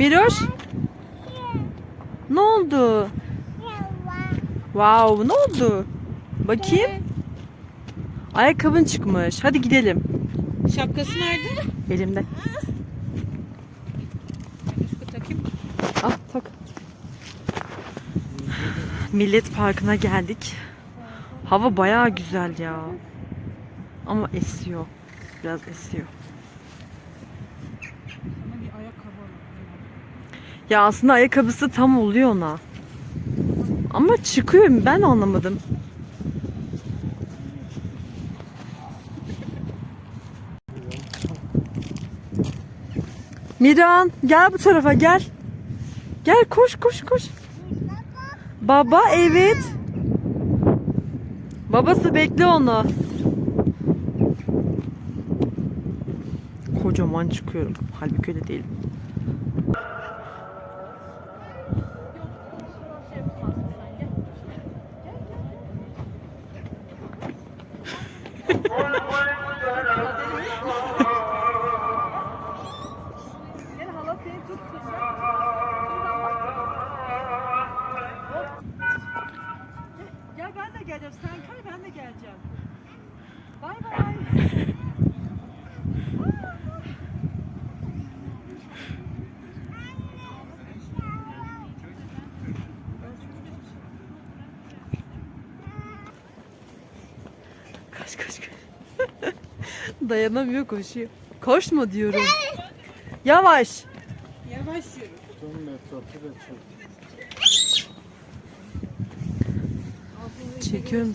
Miroş? Ne oldu? Wow, ne oldu? Bakayım. Ayakkabın çıkmış. Hadi gidelim. Şapkası nerede? Elimde. Şu takayım. Al tak. Millet Parkı'na geldik. Hava bayağı güzel ya. Ama esiyor. Biraz esiyor. Sana bir ayakkabı alalım. Ya aslında ayakkabısı tam oluyor ona. Ama çıkıyor mu? Ben anlamadım. Miran gel bu tarafa gel. Gel koş koş koş. Baba evet. Babası bekle onu. Kocaman çıkıyorum. Halbuki öyle değilim. Kaç kaç kaç. Dayanamıyor koşuyor. Koşma diyorum. Yavaş. Yavaş yürü. Çekiyorum.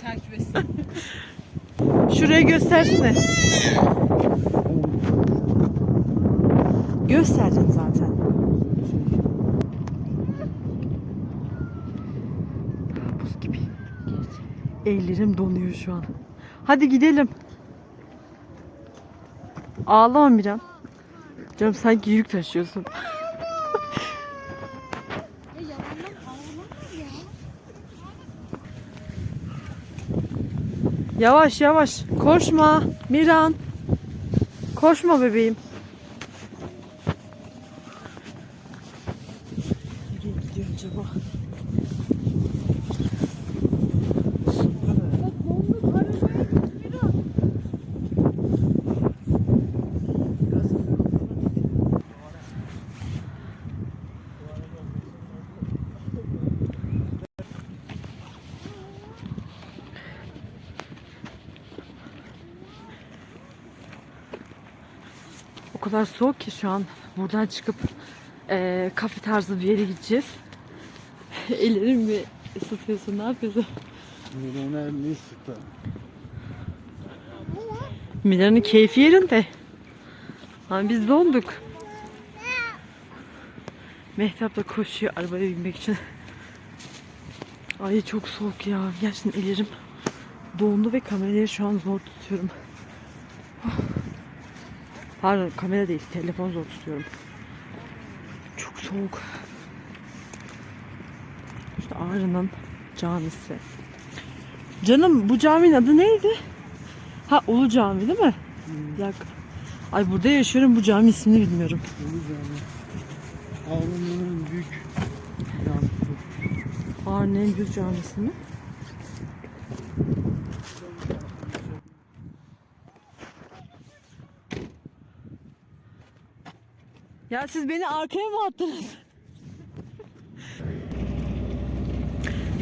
Takip etsin. Şuraya göstersene. Gösterdim zaten. Buz gibi. Ellerim donuyor şu an. Hadi gidelim. Ağlama Miran. Canım sanki yük taşıyorsun. Yavaş yavaş. Koşma. Miran. Koşma bebeğim. Nereye gidiyor acaba? Kadar soğuk ki şu an buradan çıkıp eee kafe tarzı bir yere gideceğiz. Ellerimi ısıtıyorsun. Ne yapıyorsun? Milyoner Nisita. Milan'ın keyfi yerinde. Ama biz donduk. Mehtap da koşuyor arabaya binmek için. Ay çok soğuk ya. Gerçekten ellerim dondu ve kamerayı şu an zor tutuyorum. Pardon kamera değil telefon zor tutuyorum. Çok soğuk. İşte Ağrı'nın camisi. Canım bu caminin adı neydi? Ha Ulu Cami değil mi? Bir dakika. Ay burada yaşıyorum bu cami ismini bilmiyorum. Deniz abi. Ağrı'nın büyük camisi. Ağrı'nın büyük camisi mi? Ya siz beni arkaya mı attınız?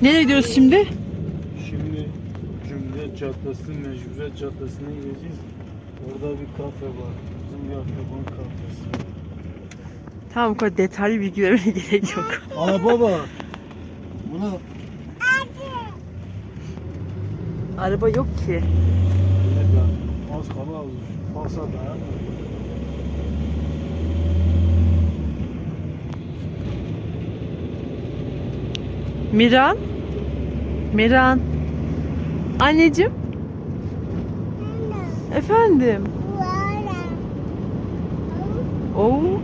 Nereye gidiyoruz şimdi? Şimdi Cumhuriyet Caddesi, Mecburiyet Caddesi'ne gideceğiz. Orada bir kafe var. Bizim bir akrabanın kafesi. Tamam bu kadar detaylı bilgi vermene gerek yok. Aa baba. Buna Araba yok ki. ne ben az kala almış. Pasa dayanmıyor. Miran? Miran? Anneciğim? Efendim? Oo.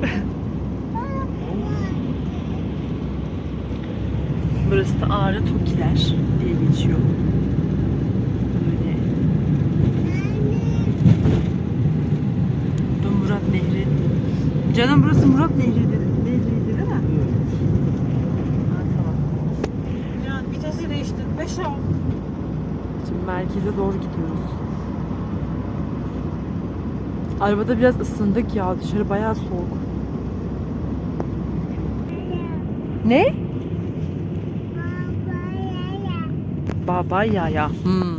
Burası da Ağrı Tokiler diye geçiyor. Böyle. Burada Murat Nehri Canım burası Murat Nehri'ydi. Nehri'ydi değil mi? Evet. Ha, tamam. Yani vitesi değiştir. 5 al. Şimdi merkeze doğru gidiyoruz. Arabada biraz ısındık ya. Dışarı bayağı soğuk. Ne? Baba ya ya. Hmm.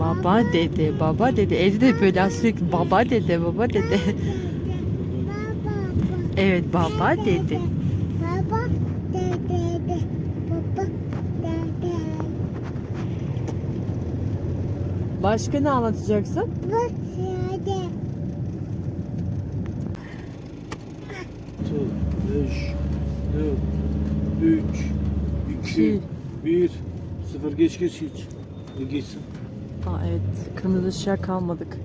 Baba dede, baba dede. Evde de böyle sürekli baba dede, baba dede. Evet baba dede. Baba dede. Baba dede. Başka ne anlatacaksın? Bak. Altı, beş, dört, üç, iki, İki. bir, sıfır. Geç geç geç. E, Geçsin. Aa evet, kırmızı ışığa kalmadık.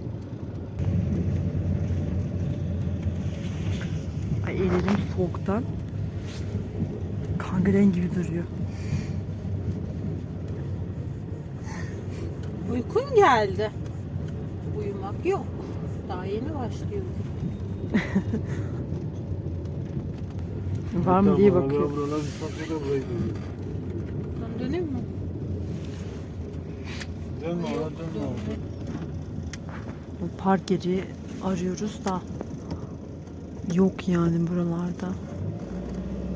Ay ellerim soğuktan kangren gibi duruyor. Uykun geldi. Uyumak yok. Daha yeni başlıyor. Var mı diye bakıyor. Ben döneyim mi? Dönme ona dönme. Park yeri arıyoruz da yok yani buralarda.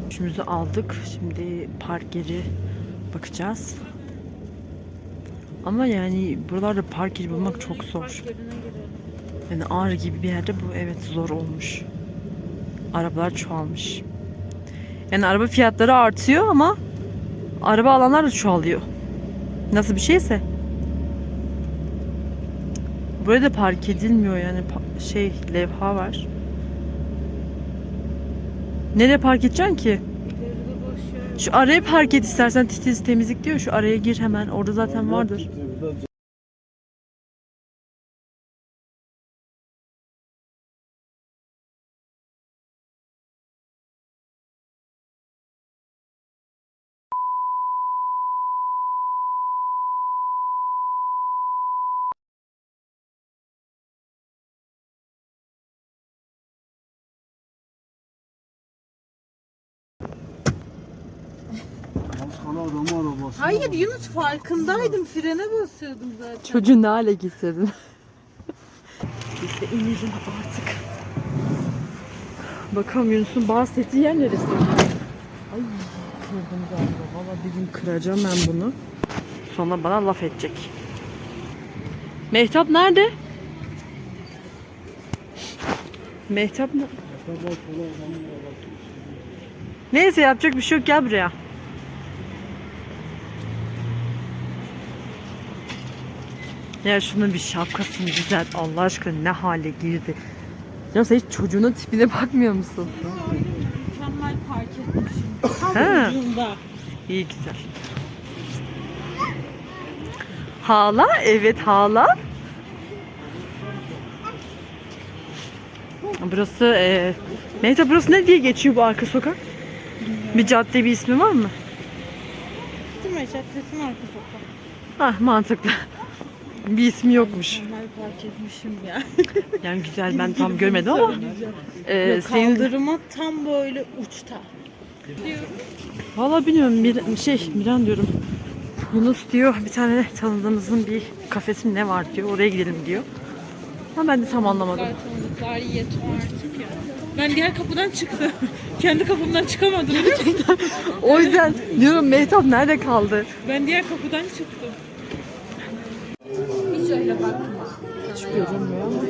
Üçümüzü aldık. Şimdi park yeri bakacağız. Ama yani buralarda park yeri bulmak çok zor. Yani Ağrı gibi bir yerde bu evet zor olmuş. Arabalar çoğalmış. Yani araba fiyatları artıyor ama araba alanlar da çoğalıyor. Nasıl bir şeyse. Buraya da park edilmiyor yani şey levha var. Nereye park edeceksin ki? Şu araya park et istersen titiz temizlik diyor. Şu araya gir hemen. Orada zaten vardır. Sana adamı arabası. Hayır Yunus farkındaydım. Frene basıyordum zaten. Çocuğu ne hale getirdin? Biz de inelim artık. Bakalım Yunus'un bahsettiği yer neresi? Ay kırdım galiba. Valla bir gün kıracağım ben bunu. Sonra bana laf edecek. Mehtap nerede? Mehtap ne? Neyse yapacak bir şey yok gel buraya. Ya şunun bir şapkasını düzelt Allah aşkına ne hale girdi. Ya sen hiç çocuğunun tipine bakmıyor musun? Mükemmel park etmişim. Tam ucunda. İyi güzel. Hala? Evet hala. Burası e, Mehmet burası ne diye geçiyor bu arka sokak? Bir cadde bir ismi var mı? Değil mi? Caddesinin arka sokak. Ah mantıklı. Bir ismi yokmuş. Mükemmel park etmişim ya. Yani güzel ben tam görmedim ama. E, senin Kaldırıma tam böyle uçta. Valla bilmiyorum Mir- şey Miran diyorum. Yunus diyor bir tane tanıdığımızın bir kafesi mi ne var diyor. Oraya gidelim diyor. Ama ben de tam anlamadım. Tanıdıklar yetiyor artık ya. Ben diğer kapıdan çıktım. Kendi kapımdan çıkamadım biliyor musun? O yüzden diyorum Mehtap nerede kaldı? Ben diğer kapıdan çıktım. Hiç görünmüyor ama.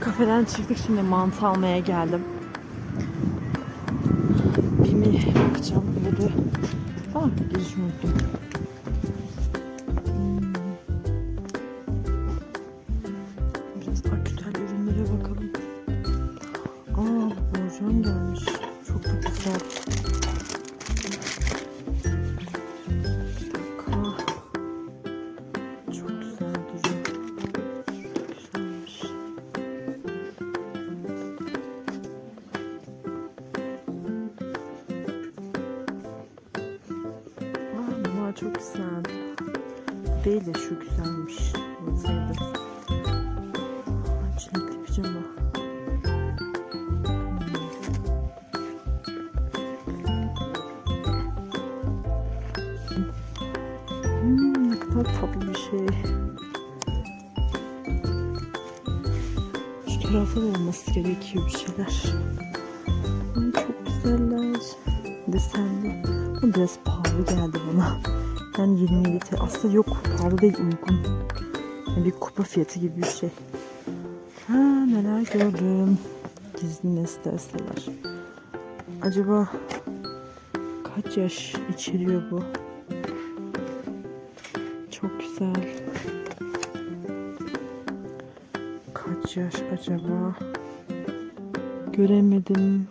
Kafeden çıktık şimdi mantı almaya geldim. Bir mi bakacağım dedi. Aa giriş unuttum. De şu güzelmiş. Bunu sevdim. Çilekli pijama. Hmm, ne kadar tatlı bir şey. Şu tarafta da olması gerekiyor bir şeyler. Ay çok güzeller. Desenli. Ama biraz pahalı geldi bana. Yani 27 TL. Aslında yok pahalı değil uygun. Yani bir kupa fiyatı gibi bir şey. Ha neler gördüm. Disney Nestel'seler. Acaba kaç yaş içeriyor bu? Çok güzel. Kaç yaş acaba? Göremedim.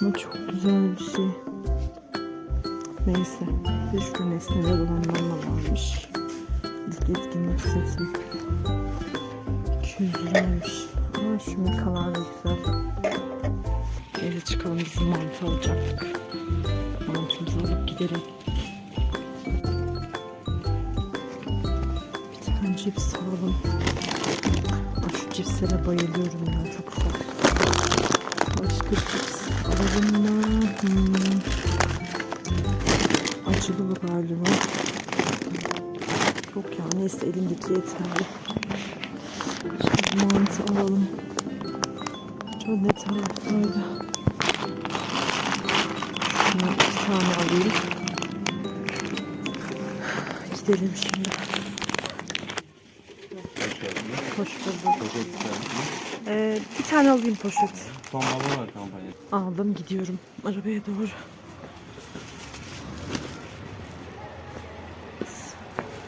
Ama çok güzel bir şey. Neyse. Bir şurada nesneler olanlar da varmış. İlk etkinlik seti. 200 liraymış. Ama şu mikalar da güzel. Eve çıkalım bizim mantı alacaktık. Mantımızı alıp gidelim. Bir tane cips alalım. Aa, şu cipslere bayılıyorum ya. Çok güzel. Başka cips alalım mı? Hmm. Bu galiba. Yok ya neyse elimdeki yeterli. Şimdi mantı alalım. Çok ne taraftaydı? Şunu bir tane alayım. Gidelim şimdi. Hoş bulduk. Ee, bir tane alayım poşet. Son baba var kampanya. Aldım gidiyorum arabaya doğru.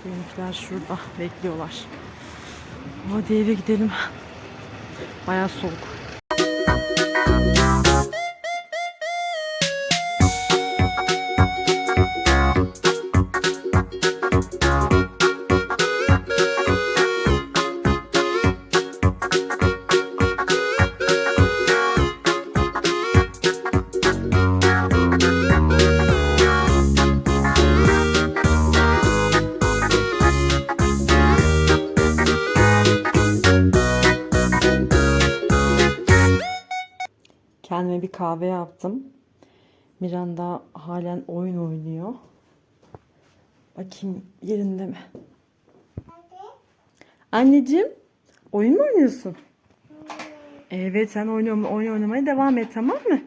Benimkiler şurada bekliyorlar. Hadi eve gidelim. Bayağı soğuk. Kahve yaptım. Miranda halen oyun oynuyor. Bakayım yerinde mi? Anneciğim, oyun mu oynuyorsun? Evet, sen oyun, oyun oynamaya devam et tamam mı?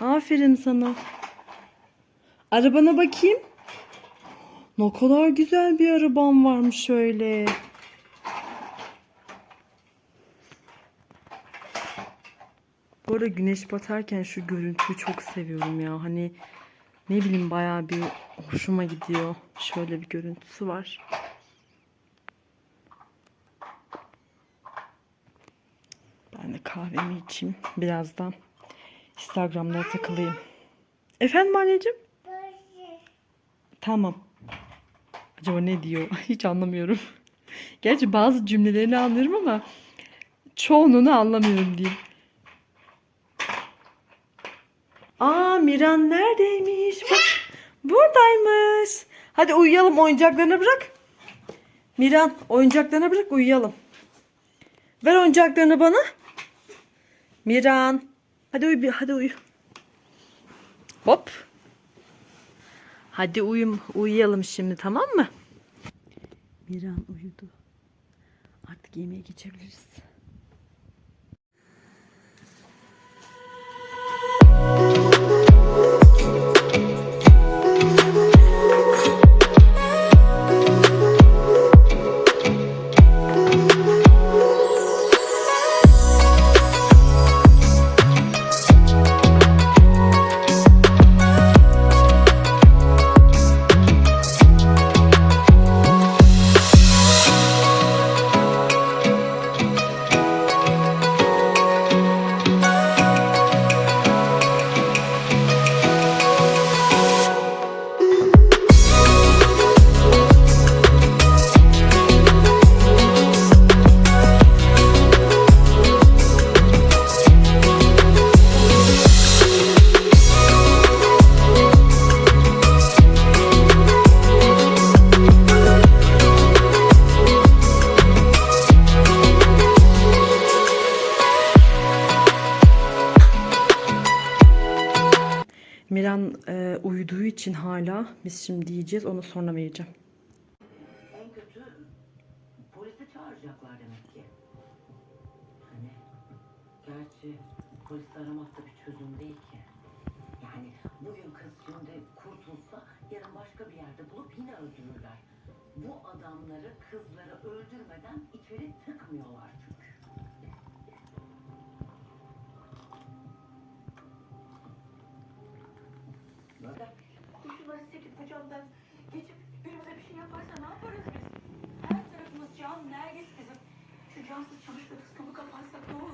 Aferin sana. Arabana bakayım. Ne kadar güzel bir araban varmış öyle. Bu arada güneş batarken şu görüntüyü çok seviyorum ya. Hani ne bileyim bayağı bir hoşuma gidiyor. Şöyle bir görüntüsü var. Ben de kahvemi içeyim. Birazdan Instagram'da takılayım. Efendim anneciğim? Tamam. Acaba ne diyor? Hiç anlamıyorum. Gerçi bazı cümlelerini anlıyorum ama çoğunluğunu anlamıyorum diyeyim. Miran neredeymiş? Bak buradaymış. Hadi uyuyalım oyuncaklarını bırak. Miran oyuncaklarını bırak uyuyalım. Ver oyuncaklarını bana. Miran. Hadi uyu hadi uyu. Hop. Hadi uyum uyuyalım şimdi tamam mı? Miran uyudu. Artık yemeğe geçebiliriz. Müzik Miran e, uyuduğu için hala biz şimdi yiyeceğiz onu sonra vereceğim. En kötü polisi çağıracaklar demek ki. Hani gerçi polis aramak da bir çözüm değil ki. Yani bugün kız şimdi kurtulsa yarın başka bir yerde bulup yine öldürürler. Bu adamları kızları öldürmeden içeri tıkmıyorlar çünkü. Biraz da çalışma kısmını kapatsak ne?